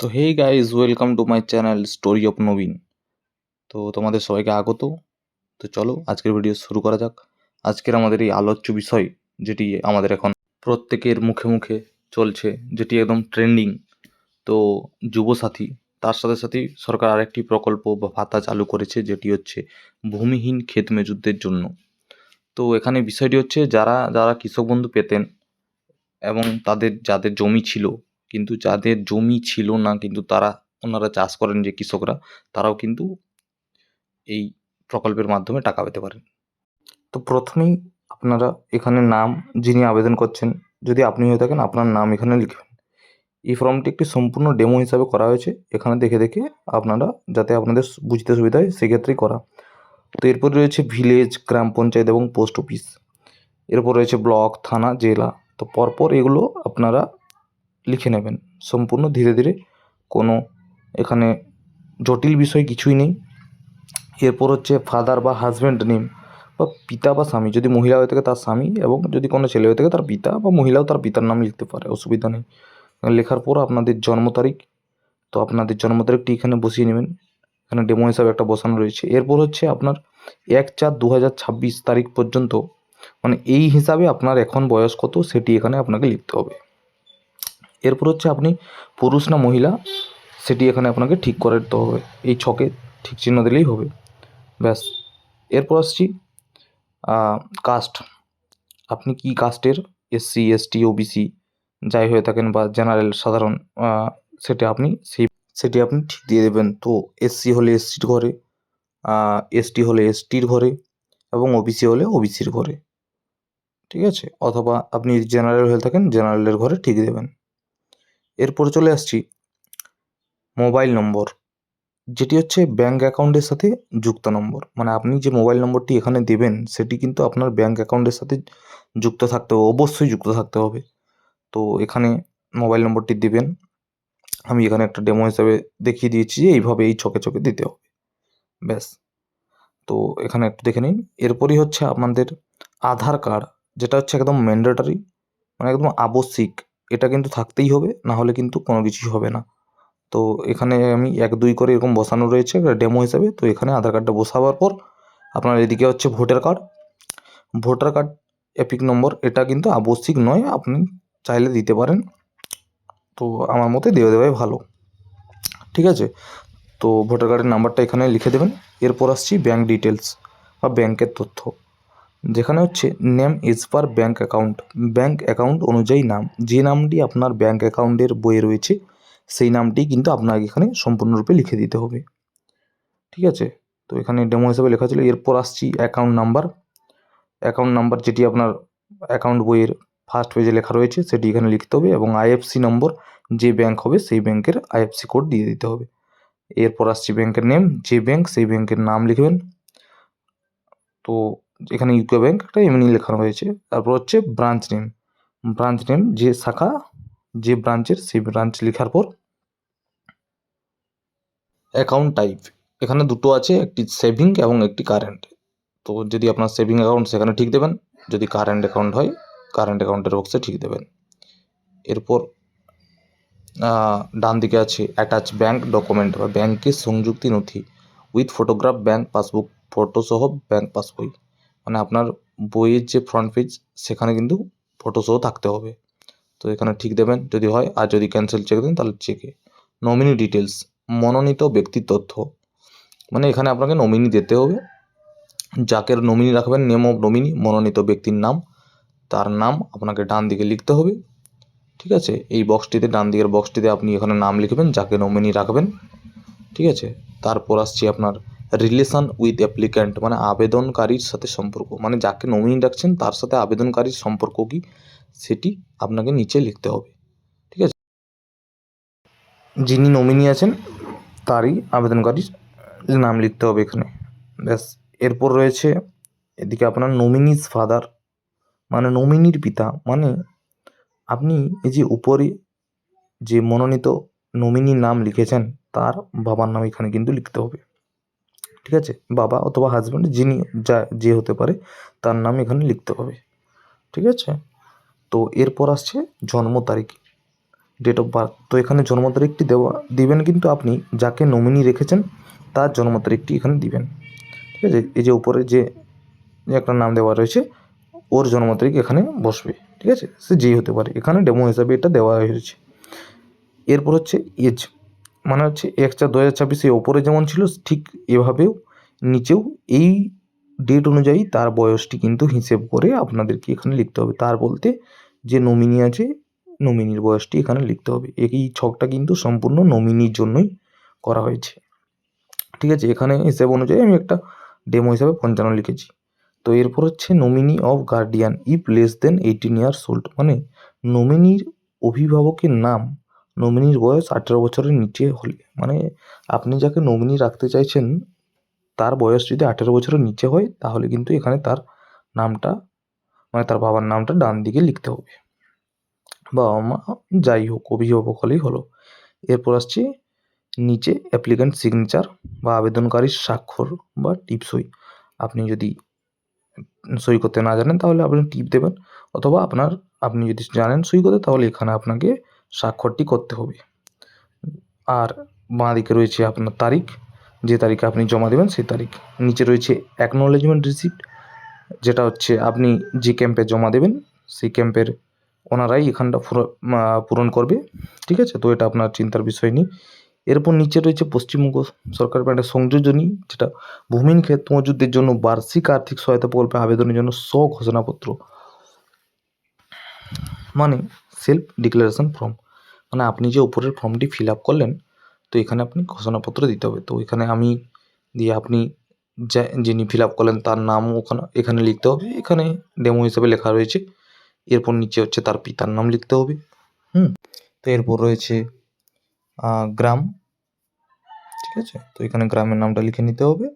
তো hey guys welcome to my channel story of Nabin তো তোমাদের সবাইকে আগত। তো চলো আজকের ভিডিও শুরু করা যাক। আজকের আমাদের এই আলোচ্য বিষয়, যেটি আমাদের এখন প্রত্যেকের মুখে মুখে চলছে, যেটি একদম ট্রেন্ডিং তো যুবসাথী তার সাথে সাথে সরকার আরেকটি প্রকল্প বা ভাতা চালু করেছে, যেটি হচ্ছে ভূমিহীন ক্ষেত মজুরদের জন্য। তো এখানে বিষয়টি হচ্ছে, যারা যারা কৃষক বন্ধু পেতেন এবং তাদের, যাদের জমি ছিল কিন্তু যাদের জমি ছিল না, কিন্তু তারা, ওনারা চাষ করেন যে কৃষকরা, তারাও কিন্তু এই প্রকল্পের মাধ্যমে টাকা পেতে পারেন। তো প্রথমেই আপনারা এখানে নাম যিনি আবেদন করছেন, যদি আপনি হয়ে থাকেন, আপনার নাম এখানে লিখবেন। এই ফর্মটি একটি সম্পূর্ণ ডেমো হিসাবে করা হয়েছে। এখানে দেখে দেখে আপনারা, যাতে আপনাদের বুঝতে সুবিধা হয় সেক্ষেত্রেই করা। তো এরপর রয়েছে ভিলেজ, গ্রাম পঞ্চায়েত এবং পোস্ট অফিস। এরপর রয়েছে ব্লক, থানা, জেলা। তো পরপর এগুলো আপনারা লিখে নেবেন। সম্পূর্ণ ধীরে ধীরে কোনো এখানে জটিল বিষয় কিছুই নেই। এরপর হচ্ছে ফাদার বা হাজব্যান্ড নেম বা পিতা বা স্বামী, যদি মহিলা হয়ে থাকে তার স্বামী এবং যদি কোনো ছেলে হয়ে থাকে তার পিতা বা মহিলাও তার পিতার নাম লিখতে পারে, অসুবিধা নেই। লেখার পর আপনাদের জন্ম তারিখ, তো আপনাদের জন্ম তারিখটি এখানে বসিয়ে নেবেন। এখানে ডেমো হিসাবে একটা বসানো রয়েছে। এরপর হচ্ছে আপনার এক চার দু তারিখ পর্যন্ত মানে এই হিসাবে আপনার এখন বয়স কত সেটি এখানে আপনাকে লিখতে হবে। এরপর হচ্ছে আপনি পুরুষ না মহিলা, সেটি এখানে আপনাকে ঠিক করে দিতে হবে। এই ছকে ঠিক চিহ্ন দিলেই হবে। ব্যাস। এরপর আসছি কাস্ট আপনি কি কাস্টের এসসি এসটি ওবিসি যাই হয়ে থাকেন বা জেনারেল সাধারণ সেটা আপনি সেই, সেটি আপনি ঠিক দিয়ে দেবেন। তো এসসি হলে এসসির ঘরে এসটি হলে এসটির ঘরে এবং ওবিসি হলে ওবিসির ঘরে। ঠিক আছে? অথবা আপনি জেনারেল হয়ে থাকেন জেনারেলের ঘরে ঠিক দেবেন। এরপর চলে আসছি মোবাইল নম্বর, যেটি হচ্ছে ব্যাঙ্ক অ্যাকাউন্টের সাথে যুক্ত নম্বর। মানে আপনি যে মোবাইল নম্বরটি এখানে দেবেন, সেটি কিন্তু আপনার ব্যাঙ্ক অ্যাকাউন্টের সাথে যুক্ত থাকতে হবে, অবশ্যই যুক্ত থাকতে হবে। তো এখানে মোবাইল নম্বরটি দেবেন। আমি এখানে একটা ডেমো হিসাবে দেখিয়ে দিয়েছি যে এইভাবে এই ছকে ছকে দিতে হবে। ব্যাস। তো এখানে একটু দেখে নিন। এরপরই হচ্ছে আপনাদের আধার কার্ড, যেটা হচ্ছে একদম ম্যান্ডেটারি মানে একদম আবশ্যিক। এটা কিন্তু থাকতেই হবে, না হলে কিন্তু কোনো কিছুই হবে না। তো এখানে আমি এক দুই করে এরকম বসানো রয়েছে ডেমো হিসাবে। তো এখানে আধার কার্ডটা বসাবার পর আপনার এদিকে হচ্ছে voter card voter card EPIC number এটা কিন্তু আবশ্যিক নয়, আপনি চাইলে দিতে পারেন। তো আমার মতে দেওয়া দেওয়াই ভালো। ঠিক আছে? তো ভোটার কার্ডের নাম্বারটা এখানে লিখে দেবেন। এরপর আসছি ব্যাঙ্ক ডিটেলস বা ব্যাংকের তথ্য। যেখানে হচ্ছে name is per bank account bank account অনুযায়ী নাম। যে নামটি আপনার ব্যাঙ্ক অ্যাকাউন্টের বইয়ে রয়েছে, সেই নামটি কিন্তু আপনাকে এখানে সম্পূর্ণরূপে লিখে দিতে হবে। ঠিক আছে? তো এখানে ডেমো হিসাবে লেখা ছিল। এরপর আসছি অ্যাকাউন্ট নাম্বার অ্যাকাউন্ট নাম্বার যেটি আপনার অ্যাকাউন্ট বইয়ের ফার্স্ট পেজে লেখা রয়েছে, সেটি এখানে লিখতে হবে এবং আইএফসি নম্বর যে ব্যাংক হবে, সেই ব্যাংকের আইএফসি কোড দিয়ে দিতে হবে। এরপর আসছি ব্যাংকের নেম যে ব্যাংক সেই ব্যাংকের নাম লিখবেন। তো এখানে ইউকো ব্যাঙ্ক একটা এমনি লেখানো হয়েছে। তারপর হচ্ছে ব্রাঞ্চ নেম ব্রাঞ্চ নেম যে শাখা, যে ব্রাঞ্চের সেই ব্রাঞ্চ লেখার পর অ্যাকাউন্ট টাইপ এখানে দুটো আছে, একটি সেভিং এবং একটি কারেন্ট তো যদি আপনার সেভিং অ্যাকাউন্ট সেখানে ঠিক দেবেন, যদি কারেন্ট অ্যাকাউন্ট হয় কারেন্ট অ্যাকাউন্টের বক্সে ঠিক দেবেন। এরপর ডান দিকে আছে অ্যাটাচ ব্যাঙ্ক ডকুমেন্ট বা ব্যাংকের সংযুক্তি নথি। With photograph bank passbook photo সহ ব্যাংক পাসবই মানে আপনার বইয়ের যে ফ্রন্ট পেজ সেখানে কিন্তু ফটো সহ থাকতে হবে। তো এখানে ঠিক দেবেন, যদি হয়, আর যদি ক্যান্সেল চেক দেন, তাহলে চেকে নমিনি ডিটেলস মনোনীত ব্যক্তির তথ্য। মানে এখানে আপনাকে নমিনি দিতে হবে। যাকে নমিনি রাখবেন নেম অফ নমিনি মনোনীত ব্যক্তির নাম, তার নাম আপনাকে ডান দিকে লিখতে হবে। ঠিক আছে? এই বক্সটিতে ডান দিকের বক্সটিতে আপনি এখানে নাম লিখবেন, যাকে নমিনি রাখবেন। ঠিক আছে? তারপর আসছি আপনার রিলেশন উইথ অ্যাপ্লিক্যান্ট মানে আবেদনকারীর সাথে সম্পর্ক। মানে যাকে নমিনি রাখছেন তার সাথে আবেদনকারীর সম্পর্ক কি? সেটি আপনাকে নিচে লিখতে হবে। ঠিক আছে? যিনি নমিনি আছেন, তারই আবেদনকারীর নাম লিখতে হবে এখানে। ব্যাস, এরপর রয়েছে এদিকে আপনার নমিনিস ফাদার মানে নমিনির পিতা। মানে আপনি এই যে উপরে যে মনোনীত নমিনির নাম লিখেছেন, তার বাবার নাম এখানে কিন্তু লিখতে হবে। ঠিক আছে? বাবা অথবা হাজব্যান্ড যিনি যা, যে হতে পারে, তার নাম এখানে লিখতে হবে। ঠিক আছে? তো এরপর আসছে জন্ম তারিখ। ডেট অফ বার্থ তো এখানে জন্ম তারিখটি দেওয়া, দিবেন কিন্তু আপনি, যাকে নমিনি রেখেছেন, তার জন্ম তারিখটি এখানে দিবেন। ঠিক আছে? এই যে উপরে যে একটা নাম দেওয়া রয়েছে, ওর জন্ম তারিখ এখানে বসবে। ঠিক আছে? সে যেই হতে পারে। এখানে ডেমো হিসাবে এটা দেওয়া হয়েছে। এরপর হচ্ছে এজ মানে হচ্ছে এক চার দু হাজার ছাব্বিশে ওপরে যেমন ছিল, ঠিক এভাবেও নিচেও এই ডেট অনুযায়ী তার বয়সটি কিন্তু হিসেব করে আপনাদেরকে এখানে লিখতে হবে। তার বলতে যে নমিনি আছে নমিনির বয়সটি এখানে লিখতে হবে। এই ছকটা কিন্তু সম্পূর্ণ নমিনির জন্যই করা হয়েছে। ঠিক আছে, এখানে হিসেব অনুযায়ী আমি একটা ডেমো হিসাবে পঞ্চান্ন লিখেছি। তো এরপর হচ্ছে nominee of guardian if less than eighteen years old মানে নমিনির অভিভাবকের নাম নমিনির বয়স আঠেরো বছরের নিচে হলে মানে আপনি যাকে নমিনি রাখতে চাইছেন, তার বয়স যদি আঠেরো বছরের নিচে হয়, তাহলে কিন্তু এখানে তার নামটা মানে তার বাবার নামটা ডান দিকে লিখতে হবে। বাবা মা যাই হোক, অভিভাবক হলেই হলো। এরপর আসছে নিচে অ্যাপ্লিক্যান্ট সিগনেচার বা আবেদনকারীর স্বাক্ষর বা টিপ সই। আপনি যদি সই করতে না জানেন, তাহলে আপনি টিপ দেবেন। অথবা আপনার, আপনি যদি জানেন সই করতে, তাহলে এখানে আপনাকে স্বাক্ষরটি করতে হবে। আর বাঁ দিকে রয়েছে আপনার তারিখ। যে তারিখে আপনি জমা দেবেন সেই তারিখ। নিচে রয়েছে অ্যাকনোলেজমেন্ট রিসিপ্ট যেটা হচ্ছে আপনি যে ক্যাম্পে জমা দেবেন, সেই ক্যাম্পের ওনারাই এখানটা পুরো- পূরণ করবে। ঠিক আছে? তো এটা আপনার চিন্তার বিষয় নেই। এরপর নিচে রয়েছে পশ্চিমবঙ্গ সরকার একটা সংযোজনী, যেটা ভূমিহীন ক্ষেত মজুদদের জন্য বার্ষিক আর্থিক সহায়তা প্রকল্পে আবেদনের জন্য স্ব ঘোষণাপত্র। মানে সেলফ ডিক্লারেশন ফর্ম মানে আপনি যে উপরের ফর্মটি ফিল আপ করলেন, তো এখানে আপনি ঘোষণাপত্র দিতে হবে। তো এখানে আমি দিয়ে আপনি যা, যিনি ফিল আপ করলেন তার নামও ওখানে, এখানে লিখতে হবে। এখানে ডেমো হিসেবে লেখা রয়েছে। এরপর নিচে হচ্ছে তার পিতার নাম লিখতে হবে। হুম? তো এরপর রয়েছে গ্রাম। ঠিক আছে? তো এখানে গ্রামের নামটা লিখে নিতে হবে।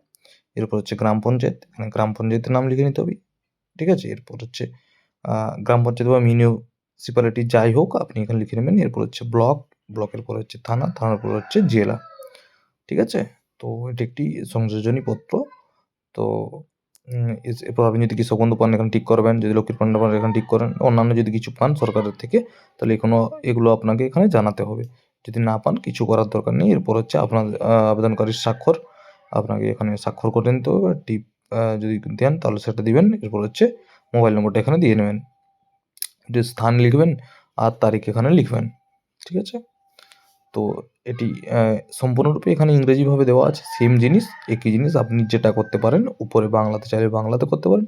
এরপর হচ্ছে গ্রাম পঞ্চায়েত। এখানে গ্রাম পঞ্চায়েতের নাম লিখে নিতে হবে। ঠিক আছে? এরপর হচ্ছে গ্রাম পঞ্চায়েত বা মিউনিসিপ্যালিটি যাই হোক, আপনি এখানে লিখে নেবেন, এরপর হচ্ছে ব্লক ব্লকের পর হচ্ছে থানা, থানার পর হচ্ছে জেলা, ঠিক আছে? তো এটি একটি সংযোজনী পত্র। তো এরপর আপনি যদি কৃষক বন্ধু পান, এখানে ঠিক করবেন। যদি লক্ষ্মীর ভান্ডার পান, এখানে ঠিক করেন। অন্যান্য যদি কিছু পান সরকারের থেকে, তাহলে এগুলো এগুলো আপনাকে এখানে জানাতে হবে। যদি না পান, কিছু করার দরকার নেই। এরপর হচ্ছে আপনার আবেদনকারীর স্বাক্ষর, আপনাকে এখানে স্বাক্ষর করে নিতে হবে। টিপ যদি দেন, তাহলে সেটা দিবেন। এরপর হচ্ছে মোবাইল নম্বরটা এখানে দিয়ে নেবেন। যে স্থান লিখবেন আর তারিখ এখানে লিখবেন, ঠিক আছে? তো এটি সম্পূর্ণরূপে এখানে ইংরেজিভাবে দেওয়া আছে সেম জিনিস, একই জিনিস আপনি যেটা করতে পারেন, উপরে বাংলাতে চাইলে বাংলাতে করতে পারেন,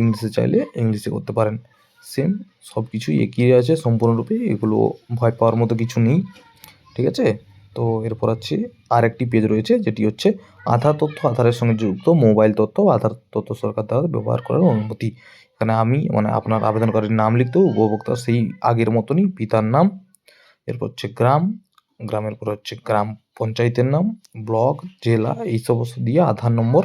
ইংলিশে চাইলে ইংলিশে করতে পারেন সেম সব কিছুই একই আছে, সম্পূর্ণরূপে এগুলো ভয় পাওয়ার মতো কিছু নেই, ঠিক আছে? তো এরপর আছে আর একটি পেজ রয়েছে, যেটি হচ্ছে আধার তথ্য আধারের সঙ্গে যুক্ত মোবাইল তথ্য আধার তথ্য সরকার দ্বারা ব্যবহার করার অনুমতি। এখানে আমি মানে আপনার আবেদনকারীর নাম লিখতে হবে, উপভোক্তার সেই আগের মতনই পিতার নাম এরপর হচ্ছে গ্রাম গ্রামের পর হচ্ছে গ্রাম পঞ্চায়েতের নাম ব্লক জেলা এই সমস্ত দিয়ে আধার নম্বর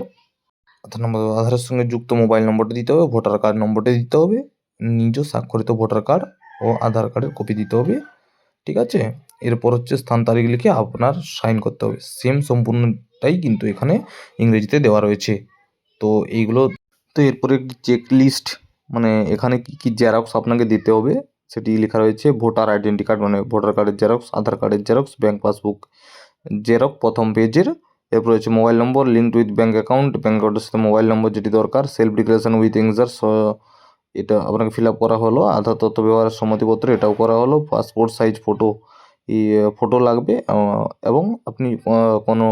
আধার নম্বর আধারের সঙ্গে যুক্ত মোবাইল নম্বরটা দিতে হবে ভোটার কার্ড নম্বরটা দিতে হবে নিজ স্বাক্ষরিত ভোটার কার্ড ও আধার কার্ডের কপি দিতে হবে ঠিক আছে? এরপর হচ্ছে স্থান তারিখ লিখে আপনার সাইন করতে হবে সেম সম্পূর্ণটাই কিন্তু এখানে ইংরেজিতে দেওয়া রয়েছে তো এইগুলো তো এরপরে একটি চেক লিস্ট মানে এখানে কি কি জেরক্স আপনাকে দিতে হবে, সেটি লেখা রয়েছে ভোটার আইডেন্টি কার্ড মানে ভোটার কার্ডের জেরক্স আধার কার্ডের জেরক্স ব্যাংক পাসবুক জেরক্স প্রথম পেজের এরপর হচ্ছে mobile number link with bank account bank অ্যাকাউন্টের সাথে মোবাইল নম্বর যেটি দরকার সেলফ ডিক্লারেশন উইথ এংজার এটা আপনাকে ফিল আপ করা হলো, আধার তথ্য ব্যবহারের সম্মতিপত্র এটাও করা হলো পাসপোর্ট সাইজ ফটো ফটো লাগবে এবং আপনি কোনো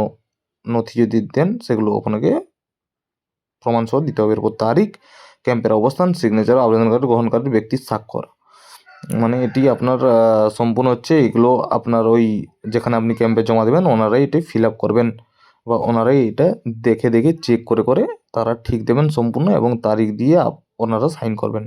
নথি যদি দেন, সেগুলো আপনাকে প্রমাণসহ দিতে হবে এরপর তারিখ, ক্যাম্পের অবস্থান সিগনেচার আবেদনকারী গ্রহণকারী ব্যক্তির স্বাক্ষর। মানে এটি আপনার সম্পূর্ণ হচ্ছে এগুলো আপনার ওই যেখানে আপনি ক্যাম্পে জমা দেবেন, ওনারাই এটি ফিল আপ করবেন বা ওনারাই এটা দেখে দেখে চেক করে করে তারা ঠিক দেবেন সম্পূর্ণ এবং তারিখ দিয়ে ওনারা সাইন করবেন।